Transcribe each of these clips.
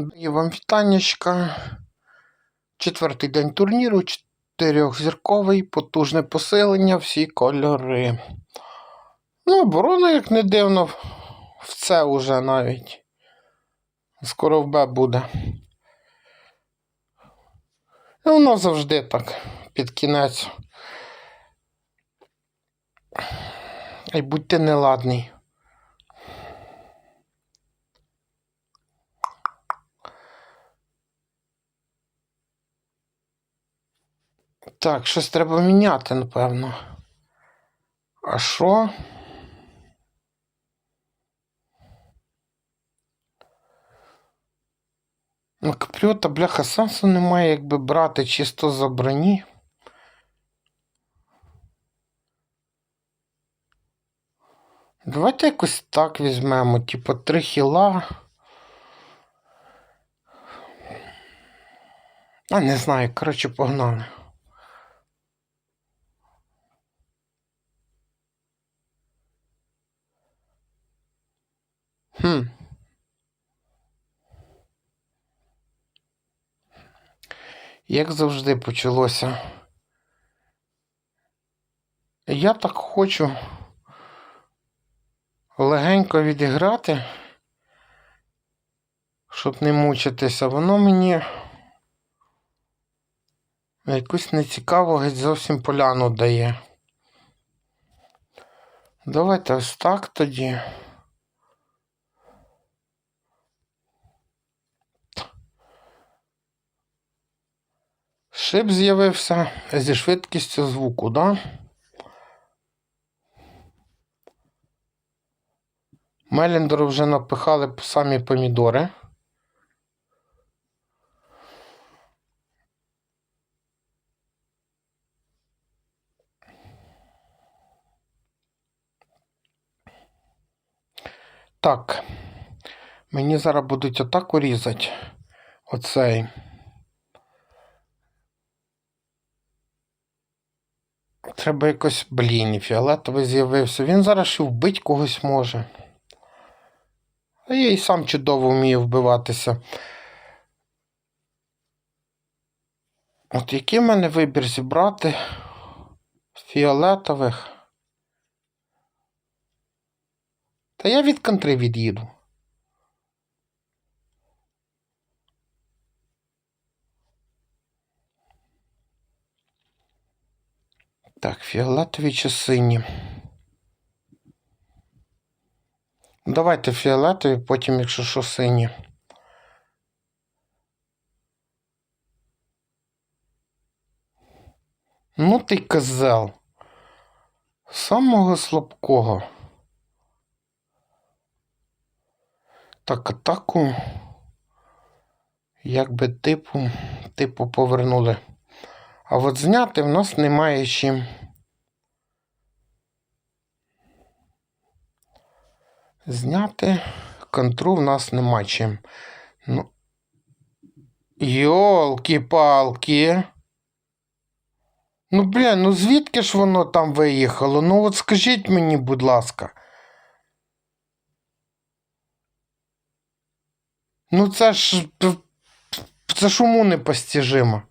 Даю вам вітаннячка. Четвертий день турніру, чотирьохзірковий, потужне посилення, всі кольори. Ну, оборона, як не дивно, в це уже навіть. Скоро в Б буде. Ну, воно завжди так, під кінець. Ай будьте неладний. Так, щось треба міняти, напевно. А що? Ну, капріота, бляха, сенсу немає, якби брати чисто за броні. Давайте якось так візьмемо, типу, три хіла. А, не знаю, коротше, погнали. Хм. Як завжди почалося. Я так хочу легенько відіграти, щоб не мучитися. Воно мені якусь нецікаву геть зовсім поляну дає. Давайте ось так тоді. Шип з'явився зі швидкістю звуку, да? Меліндеру вже напихали самі помідори. Так. Мені зараз будуть отак урізати. Оцей. Треба якось, блін, і фіолетовий з'явився. Він зараз ще вбить когось може. А я і сам чудово вмію вбиватися. От який в мене вибір зібрати фіолетових? Та я від контри від'їду. Так, фіолетові чи сині. Давайте фіолетові, потім, якщо що, сині. Ну ти козел. Самого слабкого. Так, атаку. Якби типу, типу повернули. А от зняти в нас немає чим. Зняти контру в нас нема чим. Ну. Йолки-палки. Ну, блін, ну звідки ж воно там виїхало? Ну от скажіть мені, будь ласка. Ну це ж. Це ж уму непостижимо.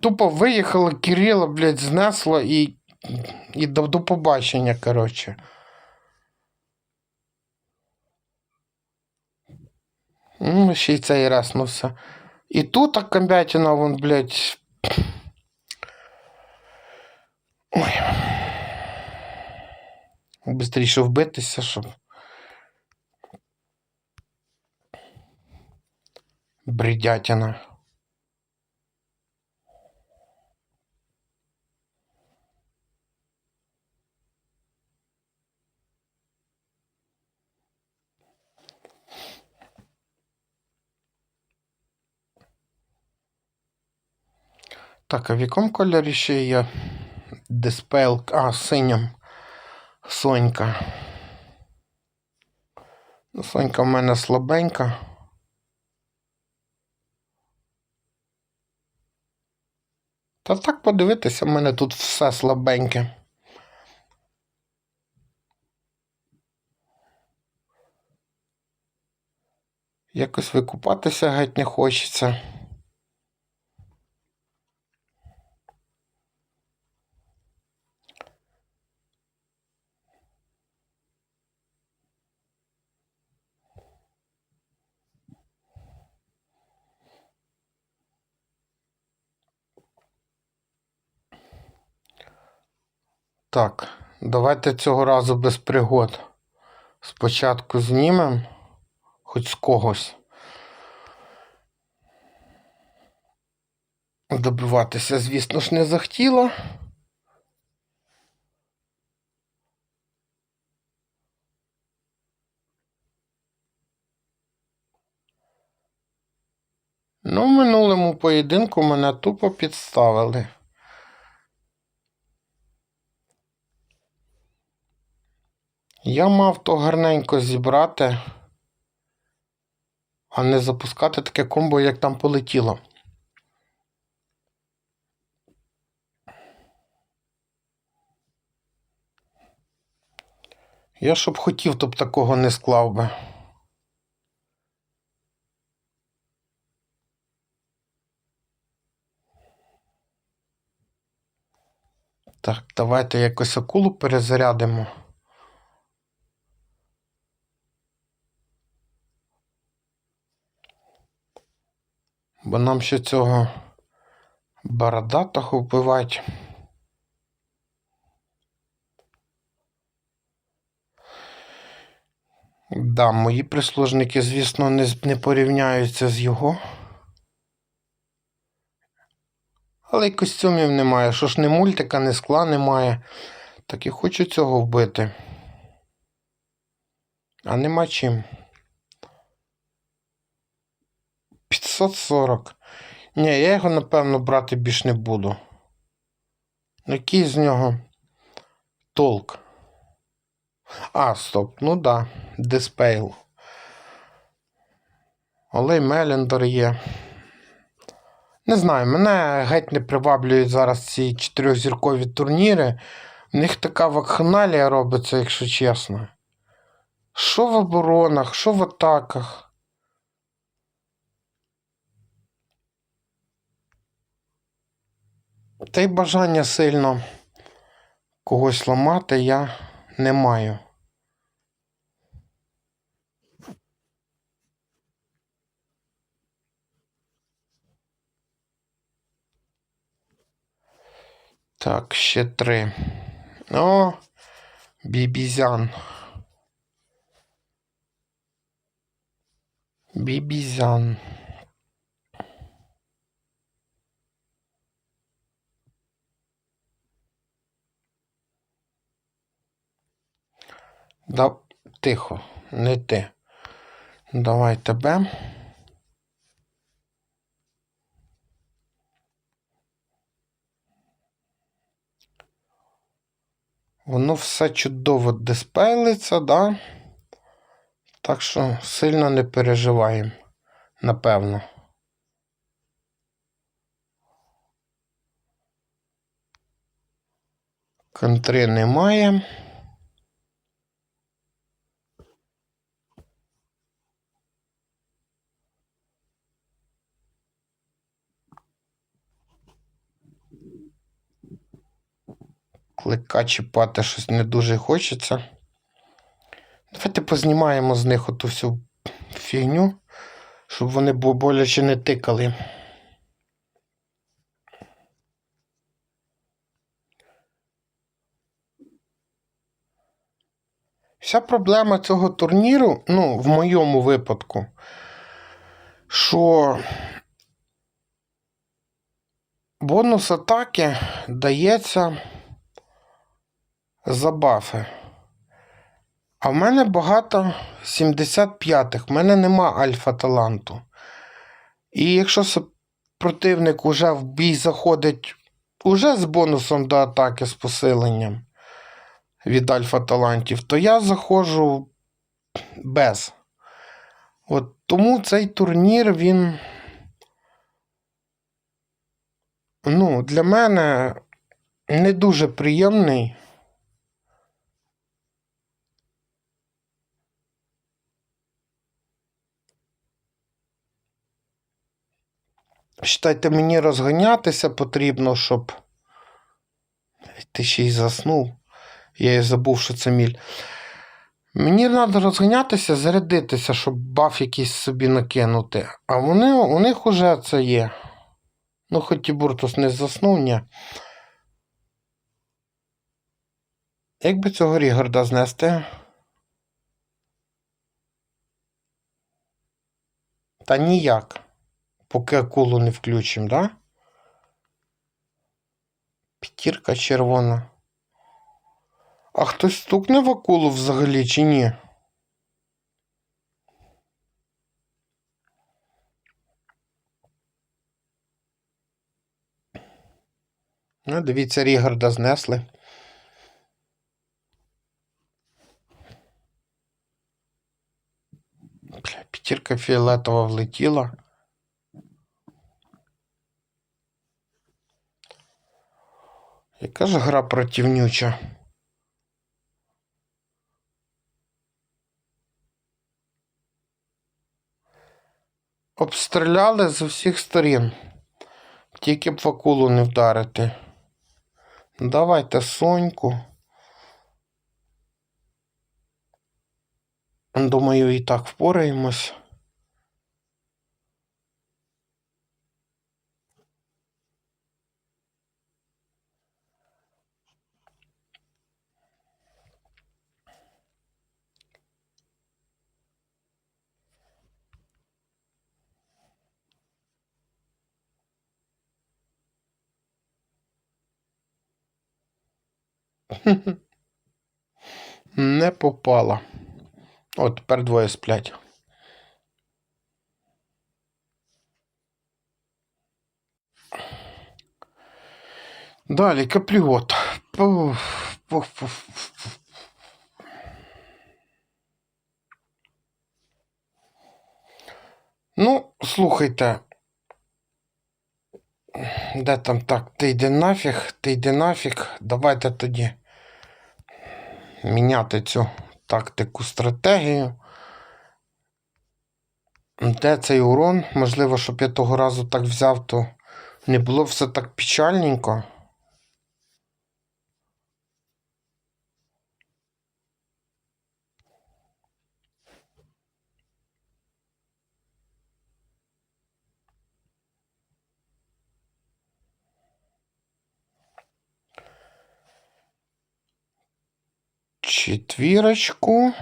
Тупо виїхало, Кирила, блядь, знесло і. І до, до побачення, коротше. Ну, ще й цей раз, ну все. І тут так комбятина, вон, блядь. Ой. Бистріше вбитися, щоб. Бредятина. Так, а в якому кольорі ще є диспел, а, синім Сонька. Ну, сонька в мене слабенька. Та так подивитися, в мене тут все слабеньке. Якось викупатися геть не хочеться. Так, давайте цього разу без пригод. Спочатку знімемо хоч з когось. Добиватися, звісно ж, не захотіла. Ну, в минулому поєдинку мене тупо підставили. Я мав то гарненько зібрати, а не запускати таке комбо, як там полетіло. Я щоб хотів, то б такого не склав би. Так, давайте якось акулу перезарядимо. Бо нам ще цього бородатого вбивати. Да, мої прислужники, звісно, не, не порівняються з його. Але й костюмів немає. Що ж не мультика, не скла немає. Так і хочу цього вбити. А нема чим. 540. Ні, я його, напевно, брати більш не буду. Ну, Який з нього толк? А, стоп, ну да, диспейл. Олей Мелендор є. Не знаю, мене геть не приваблюють зараз ці чотирьохзіркові турніри. В них така вакханалія робиться, якщо чесно. Що в оборонах, що в атаках. Та й бажання сильно когось ламати я не маю. Так, ще три. О, бібізян. Бібізян. Да, тихо, не ти. Давай тебе. Воно все чудово диспейлиться, да? Так що сильно не переживаємо, напевно. Контри немає. Клика чіпати щось не дуже хочеться. Давайте познімаємо з них оту всю фігню, щоб вони боляче не тикали. Вся проблема цього турніру, ну, в моєму випадку, що бонус атаки дається за бафи. А в мене багато 75-х, в мене нема альфа таланту. І якщо супротивник уже в бій заходить уже з бонусом до атаки з посиленням від альфа талантів, то я заходжу без. От тому цей турнір він. Ну, для мене не дуже приємний. Считайте, мені розганятися потрібно, щоб. Ти ще й заснув. Я і забув, що це міль. Мені треба розганятися, зарядитися, щоб баф якийсь собі накинути. А вони, у них уже це є. Ну, хоч і Буртус не заснув, ні. Як би цього Рігарда знести? Та ніяк. Поки акулу не включимо, да? П'ятірка червона. А хтось стукне в акулу взагалі чи ні? Ну, дивіться, Рігарда знесли. Бля, п'ятірка фіолетова влетіла. Яка ж гра противнюча? Обстріляли з усіх сторін. Тільки б в акулу не вдарити. Давайте соньку. Думаю, і так впораємось. Не попала. О, тепер двоє сплять. Далі капліот. Ну, слухайте. Де там так? Ти йди нафіг, ти йди нафіг. Давайте тоді міняти цю тактику, стратегію. Де цей урон? Можливо, щоб я того разу так взяв, то не було все так печальненько. Четвірочку.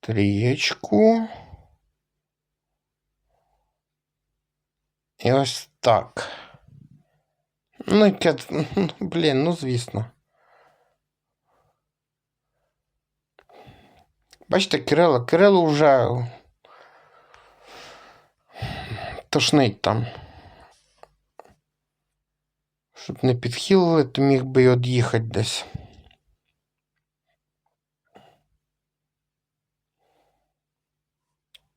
Трієчку. І ось так. Ну, яке, ну, блін, ну звісно. Бачите, Кирило, Кирило вже тошнить там. Щоб не підхилили, то міг би й од'їхати десь.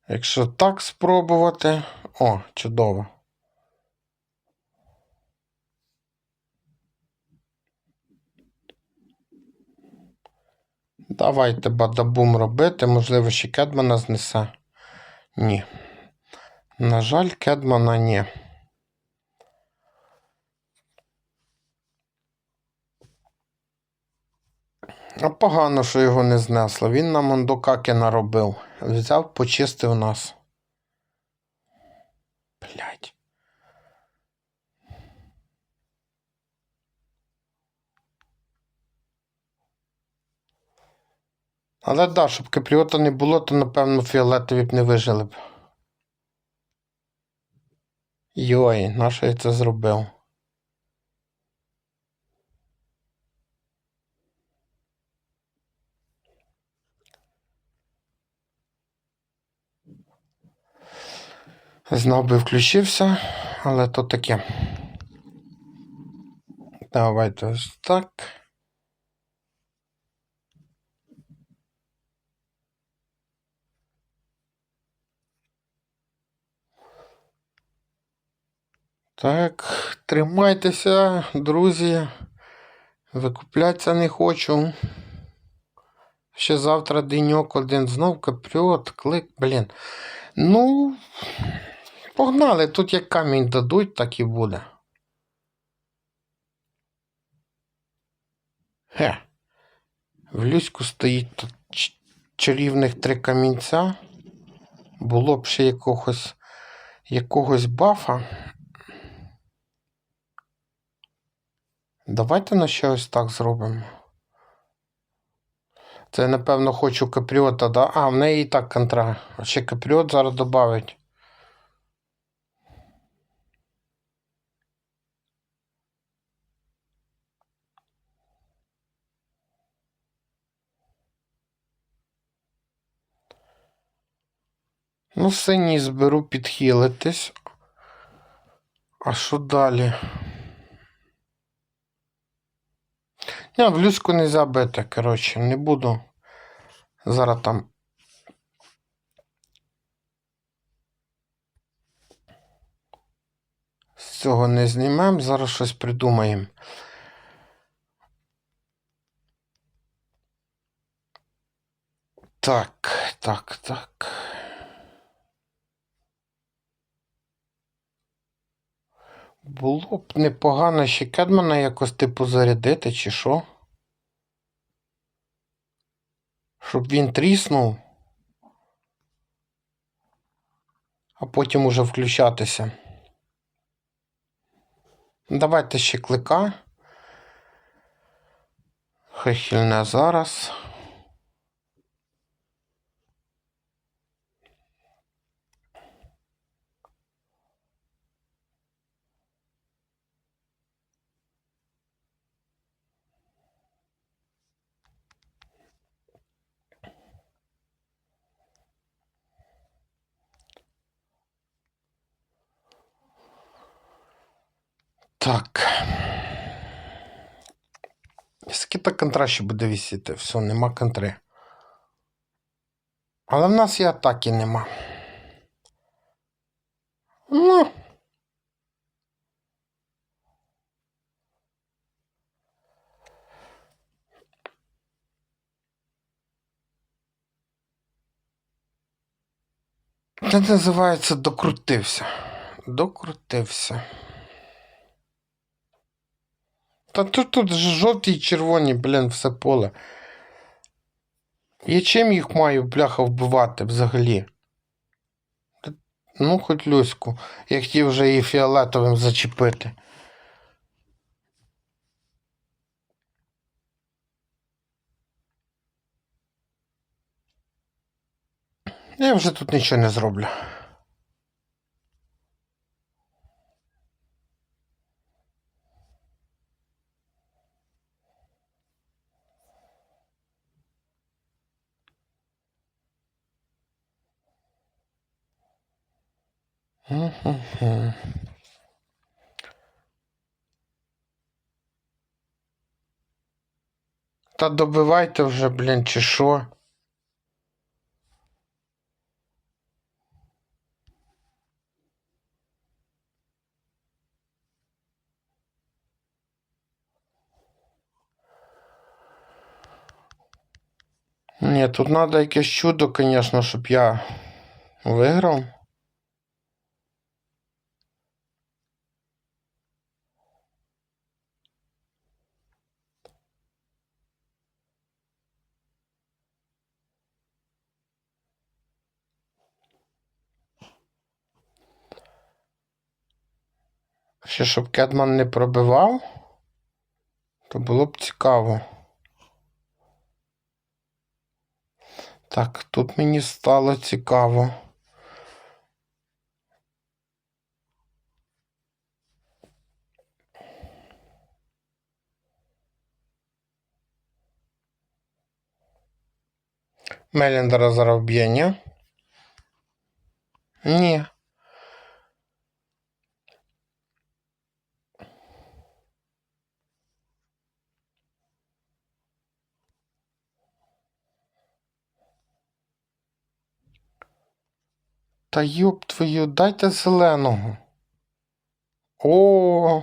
Якщо так спробувати. О, чудово. Давайте бадабум робити. Можливо, ще Кедмана знесе. Ні. На жаль, Кедмана ні. А погано, що його не знесло. Він нам ондокаки наробив. Взяв, почистив нас. Блять. Але да, щоб капріота не було, то напевно фіолетові б не вижили б. Йой, на що я це зробив? Знов би включився, але то таке. Давайте ось так. Так, тримайтеся, друзі. Викуплятися не хочу. Ще завтра деньок один знов капріот, клик, блін. Ну, погнали, тут як камінь дадуть, так і буде. Хе. В Люську стоїть тут чарівних три камінця. Було б ще якогось, якогось бафа. Давайте на ще ось так зробимо. Це, напевно, хочу капріота, да? А, в неї і так контра. Ще капріот зараз додавить. Ну, синій зберу підхилитись. А що далі? Ні, в люську не забити, коротше, не буду. Зараз там. З цього не знімемо, зараз щось придумаємо. Так, так, так. Було б непогано ще Кедмана якось типу зарядити, чи що? Щоб він тріснув. А потім уже включатися. Давайте ще клика. Хай зараз. Так. Скільки контра ще буде висіти? Все, нема контри. Але в нас і атаки нема. Ну. Це називається докрутився. Докрутився. Та тут, тут жовті і червоні, блін, все поле. Я чим їх маю, бляха, вбивати взагалі? Ну, хоч Люську. Я хотів вже її фіолетовим зачепити. Я вже тут нічого не зроблю. Та добивайте вже, блін, чи що? Ні, тут треба якесь чудо, звісно, щоб я виграв. Ще щоб Кедман не пробивав, то було б цікаво. Так, тут мені стало цікаво. Меліндера зараз? Ні. Та йоб твою, дайте зеленого. О.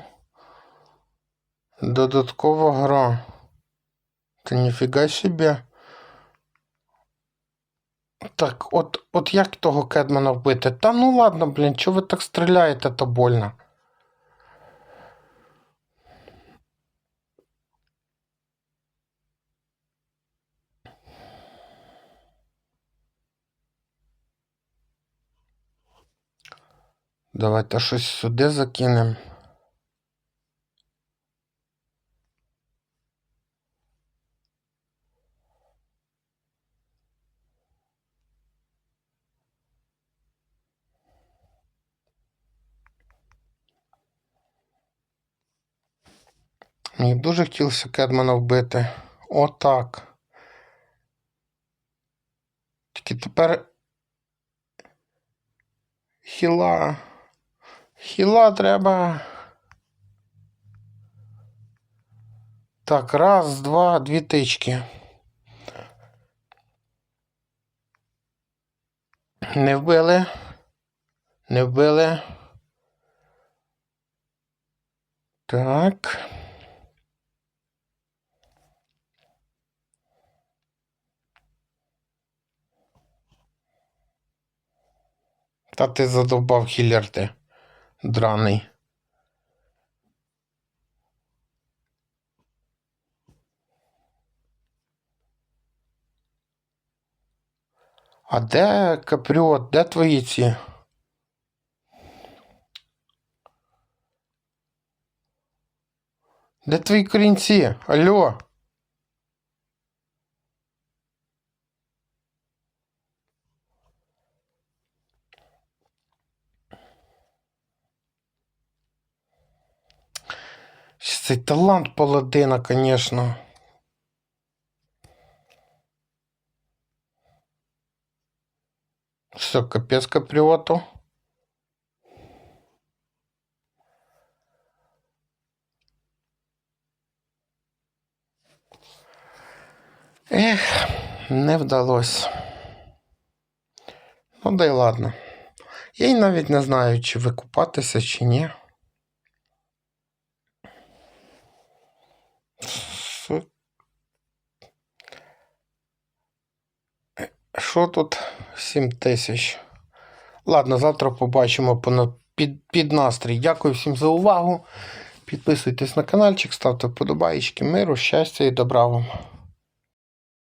Додаткова гра. Та ніфіга собі. Так, от, от як того Кедмана вбити? Та ну ладно, блін, чого ви так стріляєте, то больно. Давайте щось сюди закинемо. Мені дуже хотілося Кедмана вбити. Отак. Тільки тепер. Хіла. Хіла треба. Так, раз, два, дві тички. Не вбили. Не вбили. Так. Та ти задовбав хілер ти. Драний. А де капріот? Де твої ці? Де твої корінці? Алло? Цей талант паладина, конечно. Все, капец каприоту. Ех, не вдалося. Ну, да й ладно. Я й навіть не знаю, чи викупатися, чи ні. Що- Е, Що тут 7 тисяч? Ладно, завтра побачимо під, під настрій. Дякую всім за увагу. Підписуйтесь на каналчик, ставте вподобайки. Миру, щастя і добра вам.